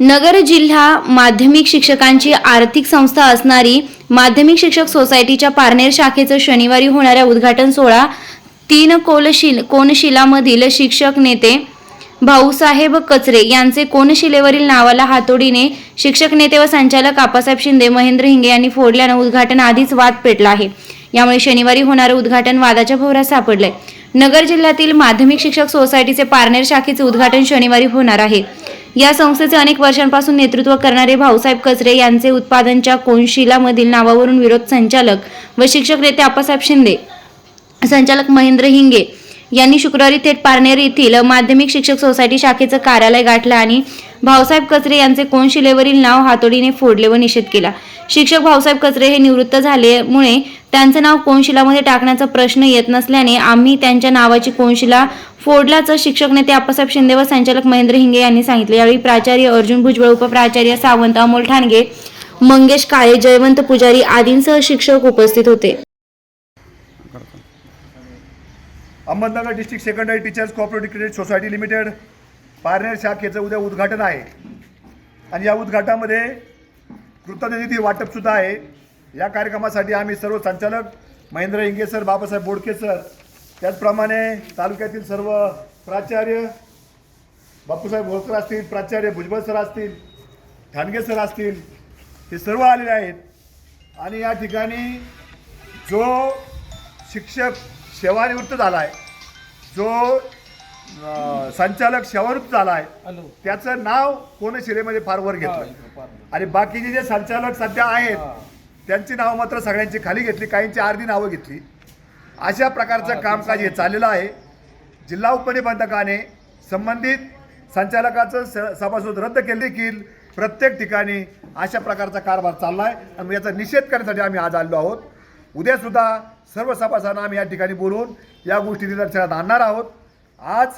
नगर जिल्हा माध्यमिक शिक्षकांची आर्थिक संस्था असणारी माध्यमिक शिक्षक सोसायटीच्या पारनेर शाखेचं शनिवारी होणाऱ्या उद्घाटन सोहळा तीन कोलशील कोनशिलामधील शिक्षक नेते भाऊसाहेब कचरे यांचे कोनशिलेवरील नावाला हातोडीने शिक्षक नेते व संचालक आपासाहेब शिंदे महेंद्र हिंगे यांनी फोडल्यानं उद्घाटन आधीच वाद पेटला आहे. यामुळे शनिवारी होणारं उद्घाटन वादाच्या भोवऱ्यात सापडलंय. नगर जिल्ह्यातील माध्यमिक शिक्षक सोसायटीचे पारनेर शाखेचे उद्घाटन शनिवारी होणार आहे. या संस्थेचे अनेक वर्षांपासून नेतृत्व करणारे भाऊसाहेब कचरे यांचे उत्पादनच्या कोनशिलामधील नावावरून विरोध संचालक व शिक्षक नेते आप्पासाहेब शिंदे संचालक महेंद्र हिंगे यांनी शुक्रवारी थेट पारनेर येथील माध्यमिक शिक्षक सोसायटी शाखेचं कार्यालय गाठलं आणि भाऊसाहेब कचरे यांचे कोनशिलेवरील नाव हातोडीने फोडले व निषेध केला? शिक्षक भाऊसाहेब कचरे हे निवृत्त झाल्यामुळे त्यांचं नाव कोनशिलामध्ये टाकण्याचा प्रश्न येत नसल्याने आम्ही त्यांच्या नावाची कोनशिला फोडल्याचं शिक्षक नेते आप्पासाहेब शिंदे व संचालक महेंद्र हिंगे यांनी सांगितले. यावेळी प्राचार्य अर्जुन भुजबळ उपप्राचार्य सावंत अमोल ठाणगे मंगेश काळे जयवंत पुजारी आदींसह शिक्षक उपस्थित होते. Ahmednagar district secondary teachers cooperative credit society limited Parner शाखेचं उद्या उद्घाटन आहे. आणि या उद्घाटनामध्ये कृतज्ञनिधी वाटपसुद्धा आहे. या कार्यक्रमासाठी आम्ही सर्व संचालक महेंद्र इंगे सर बाबासाहेब बोडके सर त्याचप्रमाणे तालुक्यातील सर्व प्राचार्य बापूसाहेब होळकर असतील प्राचार्य भुजबळ सर असतील ठाणगे सर असतील हे सर्व आलेले आहेत. आणि या ठिकाणी जो शिक्षक सेवानिवृत्त झाला आहे जो संचालक सेवानिवृत्त झाला आहे त्याचं नाव कोणशिलेमध्ये फार वर घेतलं आणि बाकीचे जे संचालक सध्या आहेत त्यांची नावं मात्र सगळ्यांची खाली घेतली काहींची अर्धी नावं घेतली. अशा प्रकारचं कामकाज हे चाललेलं आहे. जिल्हा उपनिबंधकाने संबंधित संचालकाचं स सभासद रद्द केले देखील प्रत्येक ठिकाणी अशा प्रकारचा कारभार चालला आहे आणि याचा निषेध करण्यासाठी आम्ही आज आलो आहोत. उद्यासुद्धा सर्व सभासदांना आम्ही या ठिकाणी बोलवून या गोष्टी निदर्शनात आणणार आहोत. आज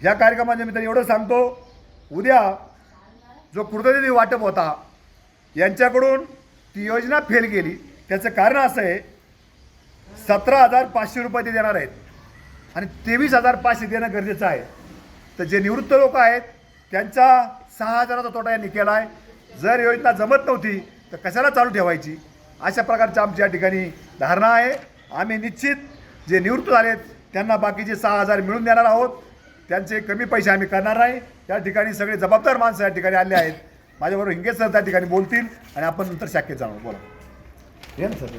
या कार्यक्रमाच्या मित्र एवढं सांगतो उद्या जो कृतनिधी वाटप होता यांच्याकडून ती योजना फेल गेली त्याचं कारण असं आहे सतरा हजार पाचशे रुपये ते देणार आहेत आणि तेवीस हजार पाचशे देणं गरजेचं आहे. तर जे निवृत्त लोक आहेत त्यांचा सहा हजाराचा तोटा यांनी केला आहे जर योजना जमत नव्हती तर कशाला चालू ठेवायची? अशा प्रकारची आमच्या ठिकाणी धारणा आहे. आम्ही निश्चित जे निवृत्त झालेत त्यांना बाकीचे सहा हजार मिळून देणार आहोत. त्यांचे कमी पैसे आम्ही करणार नाही त्या ठिकाणी सगळे जबाबदार माणसं या ठिकाणी आले आहेत. माझ्याबरोबर हिंगे सर त्या ठिकाणी बोलतील आणि आपण नंतर शाखेत जाणार बोला. ये ना सर.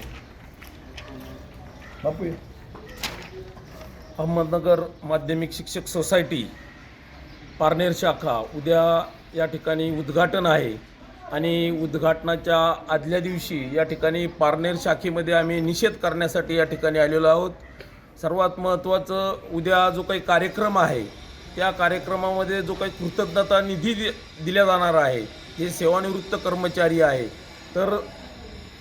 बापू अहमदनगर माध्यमिक शिक्षक सोसायटी पारनेर शाखा उद्या या ठिकाणी उद्घाटन आहे. आणि उद्घाटनाच्या आदल्या दिवशी या ठिकाणी पारनेर शाखेमध्ये आम्ही निषेध करण्यासाठी या ठिकाणी आलेलो आहोत. सर्वात महत्त्वाचं उद्या जो काही कार्यक्रम आहे त्या कार्यक्रमामध्ये जो काही कृतज्ञता निधी दि दिला जाणार आहे जे सेवानिवृत्त कर्मचारी आहे तर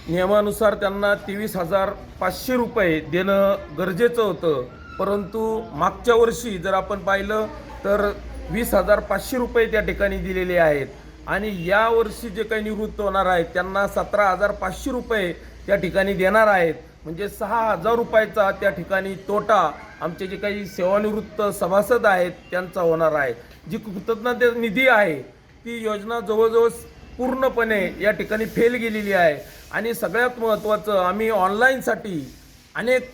नियमानुसार त्यांना तेवीस हजार पाचशे रुपये देणं गरजेचं होतं. परंतु मागच्या वर्षी जर आपण पाहिलं तर वीस हजार पाचशे रुपये त्या ठिकाणी दिलेले आहेत. आणि या वर्षी जे काही निवृत्त होणार आहेत त्यांना सतरा हजार पाचशे रुपये त्या ठिकाणी देणार आहेत. म्हणजे सहा हजार रुपयाचा त्या ठिकाणी तोटा आमचे जे काही सेवानिवृत्त सभासद आहेत त्यांचा होणार आहे. जी कृतज्ञता निधी आहे ती योजना जवळजवळ पूर्णपणे या ठिकाणी फेल गेलेली आहे. आणि सगळ्यात महत्त्वाचं आम्ही ऑनलाईनसाठी अनेक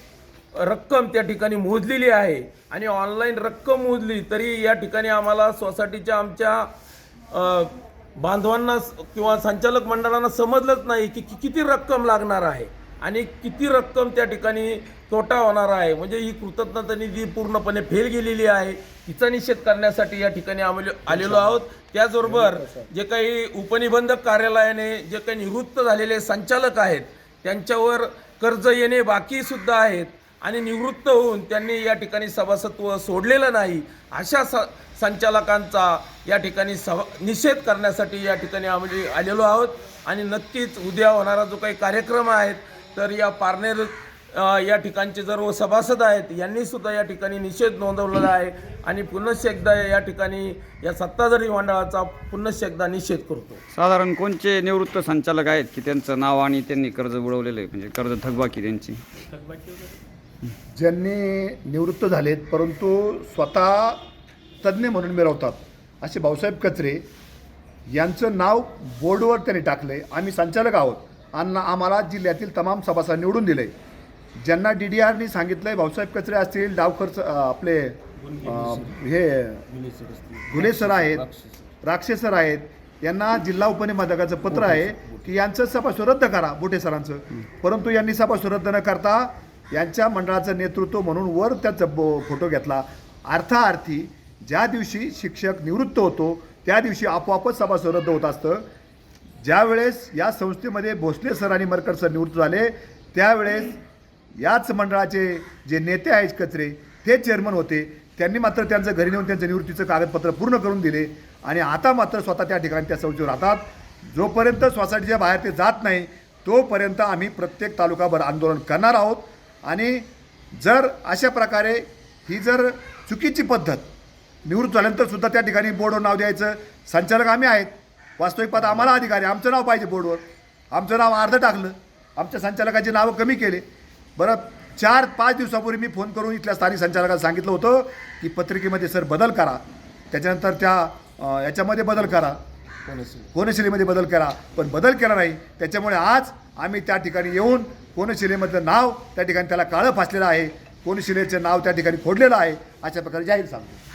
रक्कम त्या ठिकाणी मोजलेली आहे. आणि ऑनलाईन रक्कम मोजली तरी या ठिकाणी आम्हाला सोसायटीच्या आमच्या बांधवांना स- किंवा संचालक मंडळांना समजलंच नाही की कि- किती रक्कम लागणार आहे. आणि किती रक्कम त्या ठिकाणी तोटा होणार आहे? म्हणजे ही कृतज्ञता निधी पूर्णपणे फेल गेलेली आहे हिचा निषेध करण्यासाठी या ठिकाणी आम्ही आलेलो आहोत. त्याचबरोबर जे काही उपनिबंधक कार्यालयाने जे काही निवृत्त झालेले संचालक आहेत त्यांच्यावर कर्ज येणे बाकी सुद्धा आहेत आणि निवृत्त होऊन त्यांनी या ठिकाणी सभासत्व सोडलेलं नाही अशा स संचालकांचा या ठिकाणी सभा निषेध करण्यासाठी या ठिकाणी आम्ही आलेलो आहोत. आणि नक्कीच उद्या होणारा जो काही कार्यक्रम आहे तर या पारनेर या ठिकाणचे सर्व सभासद आहेत यांनी सुद्धा या ठिकाणी निषेध नोंदवलेला आहे आणि पुनश्च एकदा या ठिकाणी या सत्ताधारी मंडळाचा पुनश्च एकदा निषेध करतो. साधारण कोणचे निवृत्त संचालक आहेत की त्यांचं नाव आणि त्यांनी कर्ज बुडवलेलं आहे? म्हणजे कर्ज थकबाकी त्यांची. ज्यांनी निवृत्त झालेत परंतु स्वतः तज्ज्ञ म्हणून मिरवतात असे भाऊसाहेब कचरे यांचं नाव बोर्डवर त्यांनी टाकलं आहे आम्ही संचालक आहोत. अण्णा आम्हाला जिल्ह्यातील तमाम सभासद निवडून दिले. ज्यांना डी डी आरनी सांगितलं आहे भाऊसाहेब कचरे असतील डावखर्च आपले हे गुन्हे सर आहेत राक्षे सर आहेत यांना जिल्हा उपनिबंधकाचं पत्र आहे की यांचं सभासद रद्द करा बोटे सरांचं. परंतु यांनी सभासद रद्द न करता यांच्या मंडळाचं नेतृत्व म्हणून वर त्याचा फोटो घेतला. अर्थाअर्थी ज्या दिवशी शिक्षक निवृत्त होतो त्या दिवशी आपोआपच सभासद रद्द होत असतं. ज्यावेळेस या संस्थेमध्ये भोसले सर आणि मरकर सर निवृत्त झाले त्यावेळेस याच मंडळाचे जे नेते आहेत कचरे ते चेअरमन होते. त्यांनी मात्र त्यांचं घरी नेऊन त्यांचं निवृत्तीचं कागदपत्र पूर्ण करून दिले आणि आता मात्र स्वतः त्या ठिकाणी त्या संस्थेवर राहतात. जोपर्यंत सोसायटीच्या बाहेर ते जात नाही तोपर्यंत आम्ही प्रत्येक तालुकाभर आंदोलन करणार आहोत. आणि जर अशा प्रकारे ही जर चुकीची पद्धत निवृत्त झाल्यानंतर सुद्धा त्या ठिकाणी बोर्डवर नाव द्यायचं संचालक आम्ही आहेत. वास्तविक पद आम्हाला अधिकारी आहे. आमचं नाव पाहिजे बोर्डवर. आमचं नाव अर्ध टाकलं. आमच्या संचालकाची नावं कमी केले. बरं चार पाच दिवसापूर्वी मी फोन करून इथल्या स्थानिक संचालकाला सांगितलं होतं की पत्रिकेमध्ये सर बदल करा. त्याच्यानंतर त्या याच्यामध्ये बदल करा. कोनशिलेमध्ये बदल करा. पण बदल केला नाही. त्याच्यामुळे आज आम्ही त्या ठिकाणी येऊन कोनशिलेमधलं नाव त्या ठिकाणी त्याला काळं फासलेलं आहे. कोनशिलेचं नाव त्या ठिकाणी फोडलेलं आहे. अशा प्रकारे जाहीर सांगतो.